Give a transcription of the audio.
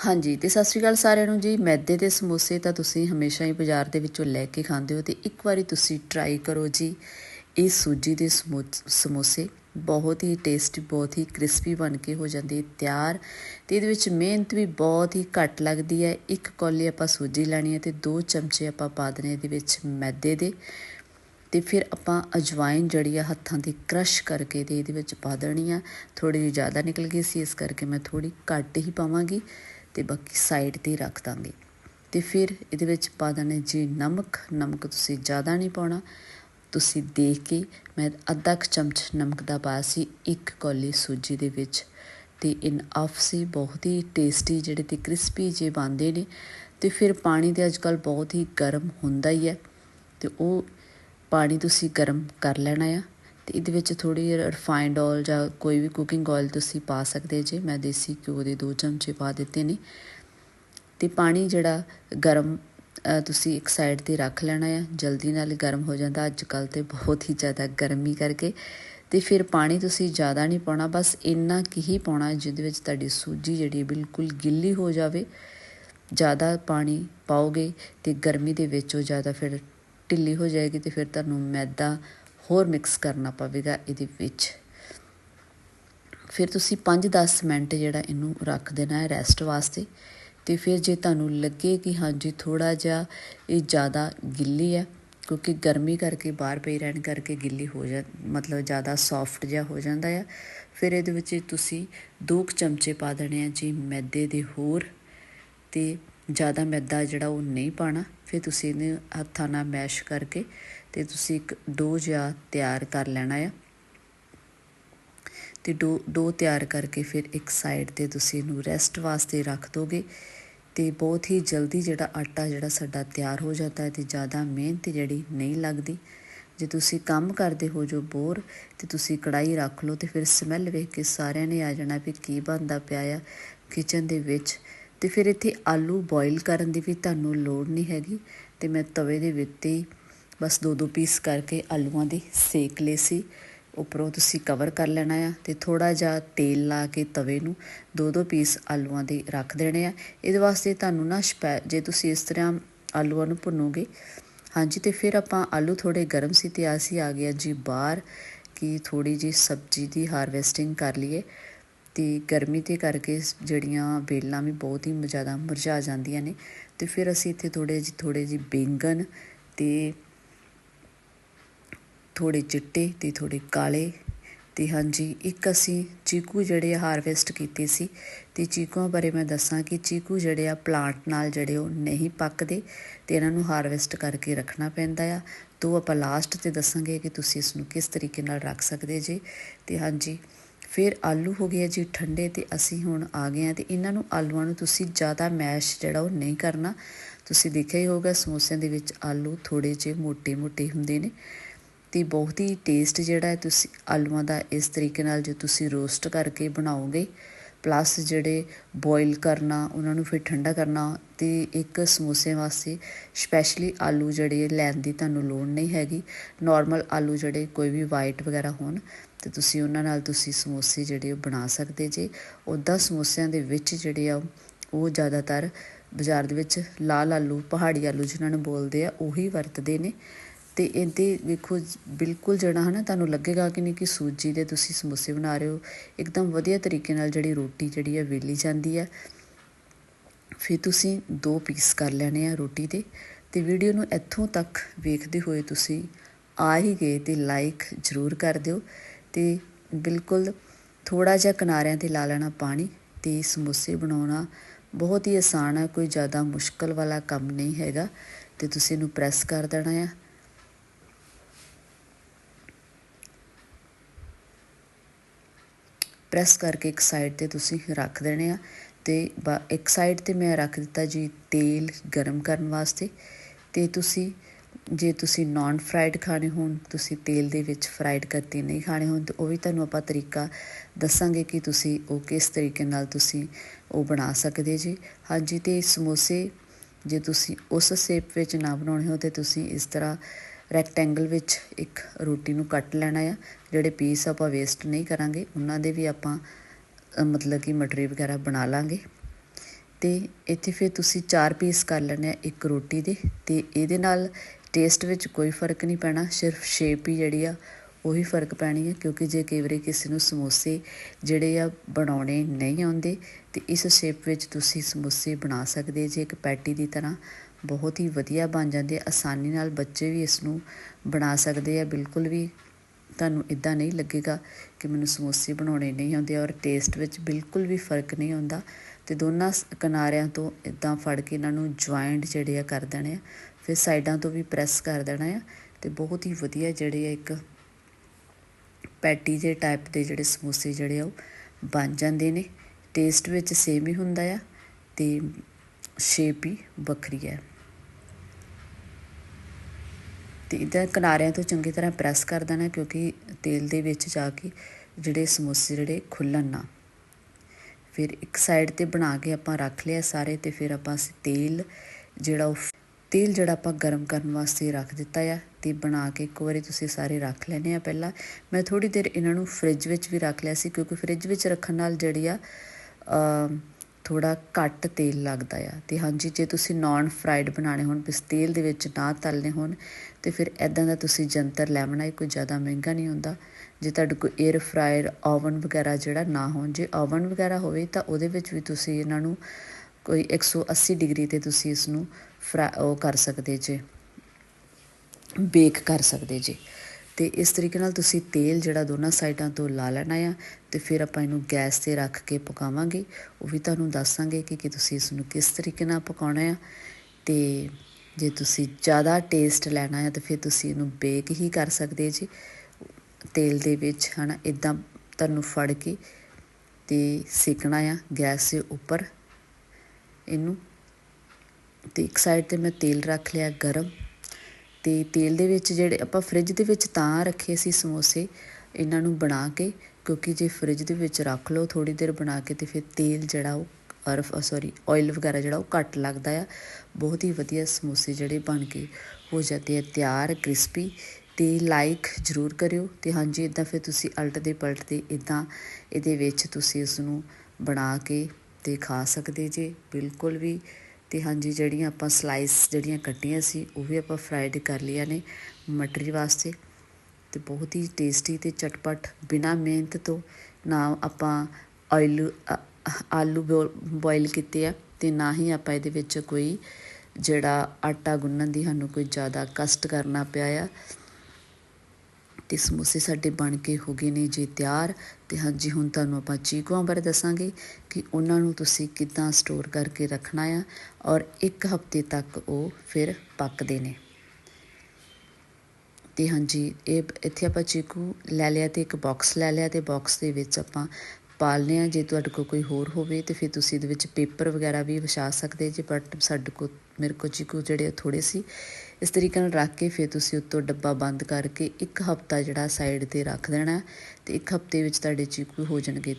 ਹਾਂਜੀ, ਤੇ ਸਤਿ ਸ਼੍ਰੀ ਅਕਾਲ ਸਾਰਿਆਂ ਨੂੰ ਜੀ। ਮੈਦੇ ਦੇ ਸਮੋਸੇ ਤਾਂ ਤੁਸੀਂ ਹਮੇਸ਼ਾ ਹੀ ਬਾਜ਼ਾਰ ਦੇ ਵਿੱਚੋਂ ਲੈ ਕੇ ਖਾਂਦੇ ਹੋ ਤੇ ਇੱਕ ਵਾਰੀ ਤੁਸੀਂ ਟਰਾਈ ਕਰੋ ਜੀ ਇਹ ਸੂਜੀ ਦੇ ਸਮੋਸੇ। ਬਹੁਤ ਹੀ ਟੇਸਟੀ ਬਹੁਤ ਹੀ ਕ੍ਰਿਸਪੀ ਬਣ ਕੇ ਹੋ ਜਾਂਦੇ, ਤਿਆਰ। ਤੇ ਇਹਦੇ ਵਿੱਚ ਮਿਹਨਤ ਵੀ ਬਹੁਤ ਹੀ ਘੱਟ ਲੱਗਦੀ ਹੈ। ਇੱਕ ਕੌਲੀ ਆਪਾਂ ਸੂਜੀ ਲੈਣੀ ਹੈ ਤੇ ਦੋ ਚਮਚੇ ਆਪਾਂ ਪਾ ਦੇਣੇ ਇਹਦੇ ਵਿੱਚ ਮੈਦੇ ਦੇ। ਤੇ ਫਿਰ ਆਪਾਂ ਅਜਵਾਇਨ ਜਿਹੜੀ ਆ ਹੱਥਾਂ ਦੀ ਕ੍ਰਸ਼ ਕਰਕੇ ਤੇ ਇਹਦੇ ਵਿੱਚ ਪਾ ਦੇਣੀ ਆ। ਥੋੜੀ ਜਿਹੀ ਜ਼ਿਆਦਾ ਨਿਕਲ ਗਈ ਸੀ, ਇਸ ਕਰਕੇ ਮੈਂ ਥੋੜੀ ਘੱਟ ਹੀ ਪਾਵਾਂਗੀ। ਤੇ ਬਾਕੀ ਸਾਈਡ ਤੇ ਰੱਖ ਦਾਂਗੇ। ਤੇ ਫਿਰ ਇਹਦੇ ਵਿੱਚ ਪਾ ਦੇਣਾ ਜੀ ਨਮਕ। ਨਮਕ ਤੁਸੀਂ ਜ਼ਿਆਦਾ ਨਹੀਂ ਪਾਉਣਾ। ਤੁਸੀਂ ਦੇਖ ਕੇ ਮੈਂ ਅੱਧਾ ਕ ਚਮਚ ਨਮਕ ਦਾ ਪਾਇਆ ਸੀ, ਇੱਕ ਕੌਲੀ ਸੂਜੀ ਦੇ ਵਿੱਚ। ਤੇ ਇਨ ਆਫ ਸੀ, ਬਹੁਤ ਹੀ ਟੇਸਟੀ ਜਿਹੜੇ ਤੇ ਕ੍ਰਿਸਪੀ ਜੇ ਬਣਦੇ ਨੇ। ਤੇ ਫਿਰ ਪਾਣੀ ਤੇ ਅੱਜਕੱਲ ਬਹੁਤ ਹੀ ਗਰਮ ਹੁੰਦਾ ਹੀ ਹੈ। ਤੇ ਉਹ ਪਾਣੀ ਤੁਸੀਂ ਗਰਮ ਕਰ ਲੈਣਾ ਆ। ਤੇ ਇਹਦੇ ਵਿੱਚ ਥੋੜੀ ਰਿਫਾਈਨਡ ਆਇਲ ਜਾਂ ਕੋਈ ਵੀ ਕੁਕਿੰਗ ਆਇਲ ਤੁਸੀਂ ਪਾ ਸਕਦੇ ਜੇ, ਮੈਂ ਦੇਸੀ ਘਿਓ ਦੇ 2 ਚਮਚੇ ਪਾ ਦਿੱਤੇ ਨੇ। ਤੇ ਪਾਣੀ ਜਿਹੜਾ ਗਰਮ ਤੁਸੀਂ ਇੱਕ ਸਾਈਡ ਤੇ ਰੱਖ ਲੈਣਾ ਆ, ਜਲਦੀ ਨਾਲ ਗਰਮ ਹੋ ਜਾਂਦਾ। ਅੱਜ ਕੱਲ ਤੇ ਬਹੁਤ ਹੀ ਜ਼ਿਆਦਾ ਗਰਮੀ ਕਰਕੇ। ਤੇ ਫਿਰ ਪਾਣੀ ਤੁਸੀਂ ਜ਼ਿਆਦਾ ਨਹੀਂ ਪਾਉਣਾ, ਬਸ ਇੰਨਾ ਕੀ ਹੀ ਪਾਉਣਾ ਜਿਹਦੇ ਵਿੱਚ ਤੁਹਾਡੀ ਸੂਜੀ ਜਿਹੜੀ ਬਿਲਕੁਲ ਗਿੱਲੀ ਹੋ ਜਾਵੇ। ਜ਼ਿਆਦਾ ਪਾਣੀ ਪਾਓਗੇ ਤੇ ਗਰਮੀ ਦੇ ਵਿੱਚ ਉਹ ਜ਼ਿਆਦਾ ਫਿਰ ਢਿੱਲੀ ਹੋ ਜਾਏਗੀ ਤੇ ਫਿਰ ਤੁਹਾਨੂੰ ਮੈਦਾ ਹੋਰ ਮਿਕਸ ਕਰਨਾ ਪਵੇਗਾ ਇਹਦੇ ਵਿੱਚ। ਫਿਰ ਤੁਸੀਂ 5-10 ਮਿੰਟ ਜਿਹੜਾ ਇਹਨੂੰ ਰੱਖ ਦੇਣਾ ਹੈ ਰੈਸਟ ਵਾਸਤੇ। ਤੇ ਫਿਰ ਜੇ ਤੁਹਾਨੂੰ ਲੱਗੇ ਕਿ ਹਾਂਜੀ ਥੋੜਾ ਜਿਹਾ ਇਹ ਜ਼ਿਆਦਾ ਗਿੱਲੀ ਹੈ, ਕਿਉਂਕਿ ਗਰਮੀ ਕਰਕੇ ਬਾਹਰ ਪਈ ਰਹਿਣ ਕਰਕੇ ਗਿੱਲੀ ਹੋ ਜਾ, ਮਤਲਬ ਜ਼ਿਆਦਾ ਸੌਫਟ ਜਿਹਾ ਹੋ ਜਾਂਦਾ ਹੈ ਫਿਰ ਇਹਦੇ ਵਿੱਚ ਤੁਸੀਂ 2 ਚਮਚੇ ਪਾ ਦੇਣੇ ਆ ਜੀ ਮੈਦੇ ਦੇ ਹੋਰ ਤੇ ਜ਼ਿਆਦਾ ਮੈਦਾ ਜਿਹੜਾ ਉਹ ਨਹੀਂ ਪਾਣਾ ਫਿਰ ਤੁਸੀਂ ਇਹਨੂੰ ਹੱਥਾਂ ਨਾਲ ਮੈਸ਼ ਕਰਕੇ ਤੇ ਤੁਸੀਂ ਇੱਕ ਡੋ ਜਿਹਾ ਤਿਆਰ ਕਰ ਲੈਣਾ ਆ। ਤੇ ਡੋ ਡੋ ਤਿਆਰ ਕਰਕੇ ਫਿਰ ਇੱਕ ਸਾਈਡ ਤੇ ਤੁਸੀਂ ਇਹਨੂੰ ਰੈਸਟ ਵਾਸਤੇ ਰੱਖ ਦੋਗੇ ਤੇ ਬਹੁਤ ਹੀ ਜਲਦੀ ਜਿਹੜਾ ਆਟਾ ਜਿਹੜਾ ਸਾਡਾ ਤਿਆਰ ਹੋ ਜਾਂਦਾ ਹੈ ਤੇ ਜ਼ਿਆਦਾ ਮਿਹਨਤ ਜਿਹੜੀ ਨਹੀਂ ਲੱਗਦੀ। ਜੇ ਤੁਸੀਂ ਕੰਮ ਕਰਦੇ ਹੋ ਜੋ ਬੋਰ ਤੇ ਤੁਸੀਂ ਕੜਾਈ ਰੱਖ ਲਓ ਤੇ ਫਿਰ ਸਮੈਲ ਵੇਖ ਕੇ ਸਾਰਿਆਂ ਨੇ ਆ ਜਾਣਾ ਵੀ ਕੀ ਬਣਦਾ ਪਿਆ ਆ। ਕਿਚਨ ਦੇ ਵਿੱਚ ਅਤੇ ਫਿਰ ਇੱਥੇ ਆਲੂ ਬੋਇਲ ਕਰਨ ਦੀ ਵੀ ਤੁਹਾਨੂੰ ਲੋੜ ਨਹੀਂ ਹੈਗੀ ਅਤੇ ਮੈਂ ਤਵੇ ਦੇ ਵਿੱਚ ਬਸ ਦੋ ਦੋ ਪੀਸ ਕਰਕੇ ਆਲੂਆਂ ਦੇ ਸੇਕ ਲਏ ਸੀ। ਉੱਪਰੋਂ ਤੁਸੀਂ ਕਵਰ ਕਰ ਲੈਣਾ ਆ ਤੇ ਥੋੜਾ ਜਿਹਾ ਤੇਲ ਲਾ ਕੇ ਤਵੇ ਨੂੰ ਦੋ ਦੋ ਪੀਸ ਆਲੂਆਂ ਦੇ ਰੱਖ ਦੇਣੇ ਆ। ਇਹਦੇ ਵਾਸਤੇ ਤੁਹਾਨੂੰ ਨਾ ਜੇ ਤੁਸੀਂ ਇਸ ਤਰ੍ਹਾਂ ਆਲੂਆਂ ਨੂੰ ਭੁੰਨੋਗੇ, ਹਾਂਜੀ ਤੇ ਫਿਰ ਆਪਾਂ ਆਲੂ ਥੋੜੇ ਗਰਮ ਸੀ ਤੇ ਆਸੀ ਆ ਗਿਆ ਜੀ ਬਾਹਰ ਕਿ ਥੋੜੀ ਜੀ ਸਬਜ਼ੀ ਦੀ ਹਾਰਵੈਸਟਿੰਗ ਕਰ ਲਈਏ। ਅਤੇ ਗਰਮੀ ਦੇ ਕਰਕੇ ਜਿਹੜੀਆਂ ਵੇਲਾਂ ਵੀ ਬਹੁਤ ਹੀ ਜ਼ਿਆਦਾ ਮੁਰਝਾ ਜਾਂਦੀਆਂ ਨੇ ਅਤੇ ਫਿਰ ਅਸੀਂ ਇੱਥੇ ਥੋੜ੍ਹੇ ਜਿਹੇ ਥੋੜ੍ਹੇ ਜਿਹੇ ਬੈਂਗਨ ਅਤੇ ਥੋੜ੍ਹੇ ਚਿੱਟੇ ਅਤੇ ਥੋੜ੍ਹੇ ਕਾਲੇ ਤੇ ਹਾਂਜੀ, ਇੱਕ ਅਸੀਂ ਚੀਕੂ ਜਿਹੜੇ ਹਾਰਵੈਸਟ ਕੀਤੇ ਸੀ ਤੇ ਚੀਕੂਆਂ ਬਾਰੇ ਮੈਂ ਦੱਸਾਂ ਕਿ ਚੀਕੂ ਜਿਹੜੇ ਆ ਪਲਾਂਟ ਨਾਲ ਜਿਹੜੇ ਉਹ ਨਹੀਂ ਪੱਕਦੇ ਤੇ ਇਹਨਾਂ ਨੂੰ ਹਾਰਵੈਸਟ ਕਰਕੇ ਰੱਖਣਾ ਪੈਂਦਾ ਆ। ਤੋਂ ਆਪਾਂ ਲਾਸਟ ਤੇ ਦੱਸਾਂਗੇ ਕਿ ਤੁਸੀਂ ਇਸ ਨੂੰ ਕਿਸ ਤਰੀਕੇ ਨਾਲ ਰੱਖ ਸਕਦੇ ਜੇ ਤੇ ਹਾਂਜੀ। ਫਿਰ ਆਲੂ ਹੋ ਗਏ ਜੀ ਠੰਡੇ ਤੇ ਅਸੀਂ ਹੁਣ ਆ ਗਏ ਆ ਤੇ ਇਹਨਾਂ ਨੂੰ ਆਲੂਆਂ ਨੂੰ ਤੁਸੀਂ ਜ਼ਿਆਦਾ ਮੈਸ਼ ਜਿਹੜਾ ਉਹ ਨਹੀਂ ਕਰਨਾ। ਤੁਸੀਂ ਦੇਖਿਆ ਹੀ ਹੋਗਾ ਸਮੋਸਿਆਂ ਦੇ ਵਿੱਚ ਆਲੂ ਥੋੜੇ ਜਿਹੇ ਮੋٹے-ਮੋٹے ਹੁੰਦੇ ਨੇ ਤੇ ਬਹੁਤ ਹੀ ਟੇਸਟ ਜਿਹੜਾ ਹੈ ਤੁਸੀਂ ਆਲੂਆਂ ਦਾ ਇਸ ਤਰੀਕੇ ਨਾਲ ਜੇ ਤੁਸੀਂ ਰੋਸਟ ਕਰਕੇ ਬਣਾਓਗੇ ਪਲੱਸ ਜਿਹੜੇ ਬੋਇਲ ਕਰਨਾ, ਉਹਨਾਂ ਨੂੰ ਫਿਰ ਠੰਡਾ ਕਰਨਾ ਤੇ ਇੱਕ ਸਮੋਸੇ ਵਾਸਤੇ ਸਪੈਸ਼ਲੀ ਆਲੂ ਜਿਹੜੇ ਲੈਣ ਦੀ ਤੁਹਾਨੂੰ ਲੋੜ ਨਹੀਂ ਹੈਗੀ। ਨਾਰਮਲ ਆਲੂ ਜਿਹੜੇ ਕੋਈ ਵੀ ਵਾਈਟ ਵਗੈਰਾ ਹੋਣ ਤੇ ਤੁਸੀਂ ਉਹਨਾਂ ਨਾਲ ਤੁਸੀਂ ਸਮੋਸੇ ਜਿਹੜੇ ਉਹ ਬਣਾ ਸਕਦੇ ਜੇ। ਉਦਾਂ ਸਮੋਸਿਆਂ ਦੇ ਵਿੱਚ ਜਿਹੜੇ ਆ, ਉਹ ਜ਼ਿਆਦਾਤਰ ਬਾਜ਼ਾਰ ਦੇ ਵਿੱਚ ਲਾਲ ਆਲੂ, ਪਹਾੜੀ ਆਲੂ ਜਿਹਨਾਂ ਨੂੰ ਬੋਲਦੇ ਆ, ਉਹੀ ਵਰਤਦੇ ਨੇ। ਤੇ ਇਹਦੇ ਵੇਖੋ, ਬਿਲਕੁਲ ਜਿਹੜਾ ਹੈ ਨਾ ਤੁਹਾਨੂੰ ਲੱਗੇਗਾ ਕਿ ਨਹੀਂ ਕਿ ਸੂਜੀ ਦੇ ਤੁਸੀਂ ਸਮੋਸੇ ਬਣਾ ਰਹੇ ਹੋ। ਇੱਕਦਮ ਵਧੀਆ ਤਰੀਕੇ ਨਾਲ ਜਿਹੜੀ ਰੋਟੀ ਜਿਹੜੀ ਆ ਵੇਲੀ ਜਾਂਦੀ ਆ। ਫਿਰ ਤੁਸੀਂ ਦੋ ਪੀਸ ਕਰ ਲੈਣੇ ਆ ਰੋਟੀ ਦੇ। ਤੇ ਵੀਡੀਓ ਨੂੰ ਇੱਥੋਂ ਤੱਕ ਵੇਖਦੇ ਹੋਏ ਤੁਸੀਂ ਆ ਹੀ ਗਏ ਤੇ ਲਾਈਕ ਜ਼ਰੂਰ ਕਰ ਦਿਓ। ਤੇ ਬਿਲਕੁਲ ਥੋੜ੍ਹਾ ਜਿਹਾ ਕਿਨਾਰਿਆਂ ਤੇ ਲਾ ਲੈਣਾ ਪਾਣੀ ਅਤੇ ਸਮੋਸੇ ਬਣਾਉਣਾ ਬਹੁਤ ਹੀ ਆਸਾਨ ਆ, ਕੋਈ ਜ਼ਿਆਦਾ ਮੁਸ਼ਕਲ ਵਾਲਾ ਕੰਮ ਨਹੀਂ ਹੈਗਾ ਅਤੇ ਤੁਸੀਂ ਇਹਨੂੰ ਪ੍ਰੈਸ ਕਰ ਦੇਣਾ ਆ। ਪ੍ਰੈਸ ਕਰਕੇ ਇੱਕ ਸਾਈਡ ਤੇ ਤੁਸੀਂ ਰੱਖ ਦੇਣੇ ਆ ਤੇ ਇੱਕ ਸਾਈਡ ਤੇ ਮੈਂ ਰੱਖ ਦਿੱਤਾ ਜੀ ਤੇਲ ਗਰਮ ਕਰਨ ਵਾਸਤੇ ਤੇ ਤੁਸੀਂ ਜੇ ਤੁਸੀਂ ਨਾਨ ਫਰਾਈਡ ਖਾਣੇ ਹੋਣ, ਤੁਸੀਂ ਤੇਲ ਦੇ ਵਿੱਚ ਫਰਾਈਡ ਕਰਕੇ ਨਹੀਂ ਖਾਣੇ ਹੋਣ, ਤਾਂ ਉਹ ਵੀ ਤੁਹਾਨੂੰ ਆਪਾਂ ਤਰੀਕਾ ਦੱਸਾਂਗੇ ਕਿ ਤੁਸੀਂ ਉਹ ਕਿਸ ਤਰੀਕੇ ਨਾਲ ਤੁਸੀਂ ਉਹ ਬਣਾ ਸਕਦੇ ਜੀ। ਹਾਂਜੀ, ਤੇ ਸਮੋਸੇ, ਜੇ ਤੁਸੀਂ ਉਸ ਸ਼ੇਪ ਵਿੱਚ ਨਾ ਬਣਾਉਣੇ ਹੋ, ਤੇ ਤੁਸੀਂ ਇਸ ਤਰ੍ਹਾਂ ਰੈਕਟੈਂਗਲ ਵਿੱਚ ਇੱਕ ਰੋਟੀ ਨੂੰ ਕੱਟ ਲੈਣਾ ਆ। ਜਿਹੜੇ ਪੀਸ ਆਪਾਂ ਵੇਸਟ ਨਹੀਂ ਕਰਾਂਗੇ, ਉਹਨਾਂ ਦੇ ਵੀ ਆਪਾਂ ਮਤਲਬ ਕਿ ਮਟਰੀ ਵਗੈਰਾ ਬਣਾ ਲਾਂਗੇ। ਤੇ ਇੱਥੇ ਫਿਰ ਤੁਸੀਂ ਚਾਰ ਪੀਸ ਕਰ ਲੈਣੇ ਆ, ਇੱਕ ਰੋਟੀ ਦੇ। ਤੇ ਇਹਦੇ ਨਾਲ ਟੇਸਟ ਵਿੱਚ ਕੋਈ ਫ਼ਰਕ ਨਹੀਂ ਪੈਣਾ, ਸਿਰਫ ਸ਼ੇਪ ਹੀ ਜਿਹੜੀ ਆ, ਉਹੀ ਫ਼ਰਕ ਪੈਣੀ ਹੈ ਕਿਉਂਕਿ ਜੇ ਕਈ ਵਾਰੀ ਕਿਸੇ ਨੂੰ ਸਮੋਸੇ ਜਿਹੜੇ ਆ ਬਣਾਉਣੇ ਨਹੀਂ ਆਉਂਦੇ, ਤੇ ਇਸ ਸ਼ੇਪ ਵਿੱਚ ਤੁਸੀਂ ਸਮੋਸੇ ਬਣਾ ਸਕਦੇ ਜੇ ਇੱਕ ਪੈਟੀ ਦੀ ਤਰ੍ਹਾਂ ਬਹੁਤ ਹੀ ਵਧੀਆ ਬਣ ਜਾਂਦੇ ਆਸਾਨੀ ਨਾਲ ਬੱਚੇ ਵੀ ਇਸ ਨੂੰ ਬਣਾ ਸਕਦੇ ਆ, ਬਿਲਕੁਲ ਵੀ ਤੁਹਾਨੂੰ ਇਦਾਂ ਨਹੀਂ ਲੱਗੇਗਾ ਕਿ ਮੈਨੂੰ ਸਮੋਸੇ ਬਣਾਉਣੇ ਨਹੀਂ ਆਉਂਦੇ, ਔਰ ਟੇਸਟ ਵਿੱਚ ਬਿਲਕੁਲ ਵੀ ਫ਼ਰਕ ਨਹੀਂ ਆਉਂਦਾ, ਤੇ ਦੋਨਾਂ ਕਿਨਾਰਿਆਂ ਤੋਂ ਇਦਾਂ ਫੜ ਕੇ ਇਹਨਾਂ ਨੂੰ ਜੁਆਇੰਟ ਜਿਹੜੇ ਆ ਕਰ ਦੇਣੇ ਆ ਫਿਰ ਸਾਈਡਾਂ ਤੋਂ ਵੀ ਪ੍ਰੈਸ ਕਰ ਦੇਣਾ ਆ ਤੇ ਬਹੁਤ ਹੀ ਵਧੀਆ ਜਿਹੜੇ ਆ ਇੱਕ ਪੈਟੀ ਦੇ ਟਾਈਪ ਦੇ ਜਿਹੜੇ ਸਮੋਸੇ ਜਿਹੜੇ ਆ ਉਹ ਬਣ ਜਾਂਦੇ ਨੇ। ਟੇਸਟ ਵਿੱਚ ਸੇਮ ਹੀ ਹੁੰਦਾ ਆ ਤੇ ਸ਼ੇਪ ਹੀ ਵੱਖਰੀ ਹੈ ਤੇ ਇਹਦਾ ਕਿਨਾਰਿਆਂ ਤੋਂ ਚੰਗੀ ਤਰ੍ਹਾਂ ਪ੍ਰੈਸ ਕਰ ਦੇਣਾ ਕਿਉਂਕਿ ਤੇਲ ਦੇ ਵਿੱਚ ਜਾ ਕੇ ਜਿਹੜੇ ਸਮੋਸੇ ਜਿਹੜੇ ਖੁੱਲਣ ਨਾ। ਫਿਰ ਇੱਕ ਸਾਈਡ ਤੇ ਬਣਾ ਕੇ ਆਪਾਂ ਰੱਖ ਲਿਆ ਸਾਰੇ ਤੇ ਫਿਰ ਆਪਾਂ ਤੇਲ ਜਿਹੜਾ ਉਹ ਤੇਲ ਜਿਹੜਾ ਆਪਾਂ ਗਰਮ ਕਰਨ ਵਾਸਤੇ ਰੱਖ ਦਿੱਤਾ ਆ, ਤੇ ਬਣਾ ਕੇ ਇੱਕ ਵਾਰੀ ਤੁਸੀਂ ਸਾਰੇ ਰੱਖ ਲੈਣੇ ਆ ਪਹਿਲਾਂ। ਮੈਂ ਥੋੜੀ ਦੇਰ ਇਹਨਾਂ ਨੂੰ ਫ੍ਰਿਜ ਵਿੱਚ ਵੀ ਰੱਖ ਲਿਆ ਸੀ, ਕਿਉਂਕਿ ਫ੍ਰਿਜ ਵਿੱਚ ਰੱਖਣ ਨਾਲ ਜਿਹੜੀ ਆ ਥੋੜਾ ਘੱਟ ਤੇਲ ਲੱਗਦਾ ਆ। ਤੇ ਹਾਂਜੀ, ਜੇ ਤੁਸੀਂ ਨਾਨ ਫਰਾਈਡ ਬਣਾਣੇ ਹੋਣ, ਬਿਸ ਤੇਲ ਦੇ ਵਿੱਚ ਨਾ ਤਲਨੇ ਹੋਣ, ਤੇ ਫਿਰ ਐਦਾਂ ਦਾ ਤੁਸੀਂ ਜੰਤਰ ਲੈਣਾ ਕੋਈ ਜ਼ਿਆਦਾ ਮਹਿੰਗਾ ਨਹੀਂ ਹੁੰਦਾ। ਜੇ ਤੁਹਾਡੇ ਕੋਲ 에ਅਰ ਫਰਾਇਰ ਓਵਨ ਵਗੈਰਾ ਜਿਹੜਾ ਨਾ ਹੋਣ, ਜੇ ਓਵਨ ਵਗੈਰਾ ਹੋਵੇ ਤਾਂ ਉਹਦੇ ਵਿੱਚ ਵੀ ਤੁਸੀਂ ਇਹਨਾਂ ਨੂੰ ਕੋਈ 180 ਡਿਗਰੀ ਤੇ ਤੁਸੀਂ ਇਸ ਨੂੰ ਫਰਾ, ਉਹ ਕਰ ਸਕਦੇ ਜੇ। ਬੇਕ ਕਰ ਸਕਦੇ ਜੇ। ਤੇ ਇਸ ਤਰੀਕੇ ਨਾਲ ਤੁਸੀਂ ਤੇਲ ਜਿਹੜਾ ਦੋਨਾਂ ਸਾਈਡਾਂ ਤੋਂ ਲਾ ਲੈਣਾ ਆ ਤੇ ਫਿਰ ਆਪਾਂ ਇਹਨੂੰ ਗੈਸ ਤੇ ਰੱਖ ਕੇ ਪਕਾਵਾਂਗੇ। ਉਹ ਵੀ ਤੁਹਾਨੂੰ ਦੱਸਾਂਗੇ ਕਿ ਕਿ ਤੁਸੀਂ ਇਸ ਨੂੰ ਕਿਸ ਤਰੀਕੇ ਨਾਲ ਪਕਾਉਣਾ ਆ। ਤੇ ਜੇ ਤੁਸੀਂ ਜ਼ਿਆਦਾ ਟੇਸਟ ਲੈਣਾ ਹੈ ਤਾਂ ਫਿਰ ਤੁਸੀਂ ਇਹਨੂੰ ਬੇਕ ਹੀ ਕਰ ਸਕਦੇ ਜੀ। ਤੇਲ ਦੇ ਵਿੱਚ ਹਨਾ ਇਦਾਂ ਤੁਹਾਨੂੰ ਫੜ ਕੇ ਤੇ ਸੇਕਣਾ ਆ ਗੈਸ ਦੇ ਉੱਪਰ। ਇਹਨੂੰ ਅਤੇ ਇੱਕ ਸਾਈਡ ਤੇ ਮੈਂ ਤੇਲ ਰੱਖ ਲਿਆ ਗਰਮ ਅਤੇ ਤੇਲ ਦੇ ਵਿੱਚ ਜਿਹੜੇ ਆਪਾਂ ਫਰਿੱਜ ਦੇ ਵਿੱਚ ਤਾਂ ਰੱਖੇ ਸੀ ਸਮੋਸੇ, ਇਹਨਾਂ ਨੂੰ ਬਣਾ ਕੇ, ਕਿਉਂਕਿ ਜੇ ਫਰਿੱਜ ਦੇ ਵਿੱਚ ਰੱਖ ਲਓ ਥੋੜ੍ਹੀ ਦੇਰ ਬਣਾ ਕੇ ਤੇ ਫਿਰ ਤੇਲ ਜਿਹੜਾ ਉਹ ਅਰਫ ਸੌਰੀ ਆਇਲ ਵਗੈਰਾ ਜਿਹੜਾ ਉਹ ਘੱਟ ਲੱਗਦਾ ਆ, ਬਹੁਤ ਹੀ ਵਧੀਆ ਸਮੋਸੇ ਜਿਹੜੇ ਬਣ ਕੇ ਹੋ ਜਾਂਦੇ ਆ, ਤਿਆਰ ਕ੍ਰਿਸਪੀ ਤੇ ਲਾਈਕ ਜ਼ਰੂਰ ਕਰਿਓ ਤੇ ਹਾਂਜੀ ਇਦਾਂ ਫਿਰ ਤੁਸੀਂ ਅਲਟਦੇ ਪਲਟਦੇ ਇਦਾਂ ਇਹਦੇ ਵਿੱਚ ਤੁਸੀਂ ਇਸ ਨੂੰ ਬਣਾ ਕੇ ਤੇ ਖਾ ਸਕਦੇ ਜੇ, ਬਿਲਕੁਲ ਵੀ ਅਤੇ ਹਾਂਜੀ, ਜਿਹੜੀਆਂ ਆਪਾਂ ਸਲਾਈਸ ਜਿਹੜੀਆਂ ਕੱਟੀਆਂ ਸੀ, ਉਹ ਵੀ ਆਪਾਂ ਫਰਾਈਡ ਕਰ ਲਈਆਂ ਨੇ ਮਟਰੀ ਵਾਸਤੇ ਤੇ ਬਹੁਤ ਹੀ ਟੇਸਟੀ ਤੇ ਚਟਪਟ ਬਿਨਾ ਮਿਹਨਤ ਤੋਂ ਨਾ ਆਪਾਂ ਆਇਲ ਆਲੂ ਬੋਇਲ ਕੀਤੇ ਆ ਤੇ ਨਾ ਹੀ ਆਪਾਂ ਇਹਦੇ ਵਿੱਚ ਕੋਈ ਜਿਹੜਾ ਆਟਾ ਗੁੰਨਣ ਦੀ ਸਾਨੂੰ ਕੋਈ ਜ਼ਿਆਦਾ ਕਸ਼ਟ ਕਰਨਾ ਪਿਆ ਆ। ਤੇ ਸਮੋਸੇ ਸਾਡੇ ਬਣ ਕੇ ਹੋ ਗਏ ਨੇ ਜੀ ਤਿਆਰ। ਤੇ ਹਾਂਜੀ, ਹੁਣ ਤੁਹਾਨੂੰ ਆਪਾਂ ਚੀਕੂਆਂ ਬਾਰੇ ਦੱਸਾਂਗੇ ਕਿ ਉਹਨਾਂ ਨੂੰ ਤੁਸੀਂ ਕਿੱਦਾਂ ਸਟੋਰ ਕਰਕੇ ਰੱਖਣਾ ਆ ਔਰ ਇੱਕ ਹਫ਼ਤੇ ਤੱਕ ਉਹ ਫਿਰ ਪੱਕਦੇ ਨੇ। ਤੇ ਹਾਂਜੀ, ਇਹ ਇੱਥੇ ਆਪਾਂ ਚੀਕੂ ਲੈ ਲਿਆ ਤੇ ਇੱਕ ਬਾਕਸ ਲੈ ਲਿਆ ਤੇ ਬਾਕਸ ਦੇ ਵਿੱਚ ਆਪਾਂ ਪਾਲਨੇ ਆ। ਜੇ ਤੁਹਾਡੇ ਕੋਲ ਕੋਈ ਹੋਰ ਹੋਵੇ ਤੇ ਫਿਰ ਤੁਸੀਂ ਇਹਦੇ ਵਿੱਚ ਪੇਪਰ ਵਗੈਰਾ ਵੀ ਵਿਛਾ ਸਕਦੇ ਜੇ ਬਟ ਸਾਡੇ ਕੋਲ ਮੇਰੇ ਕੋਲ ਚੀਕੂ ਜਿਹੜੇ ਥੋੜੇ ਸੀ। ਇਸ ਤਰੀਕੇ ਨਾਲ ਰੱਖ ਕੇ ਫਿਰ ਤੁਸੀਂ ਉੱਤੋਂ ਡੱਬਾ ਬੰਦ ਕਰਕੇ ਇੱਕ ਹਫਤਾ ਜਿਹੜਾ ਸਾਈਡ ਤੇ ਰੱਖ ਦੇਣਾ ਤੇ ਇੱਕ ਹਫ਼ਤੇ ਵਿੱਚ ਤੁਹਾਡੇ ਚੀਕੂ ਹੋ ਜਾਣਗੇ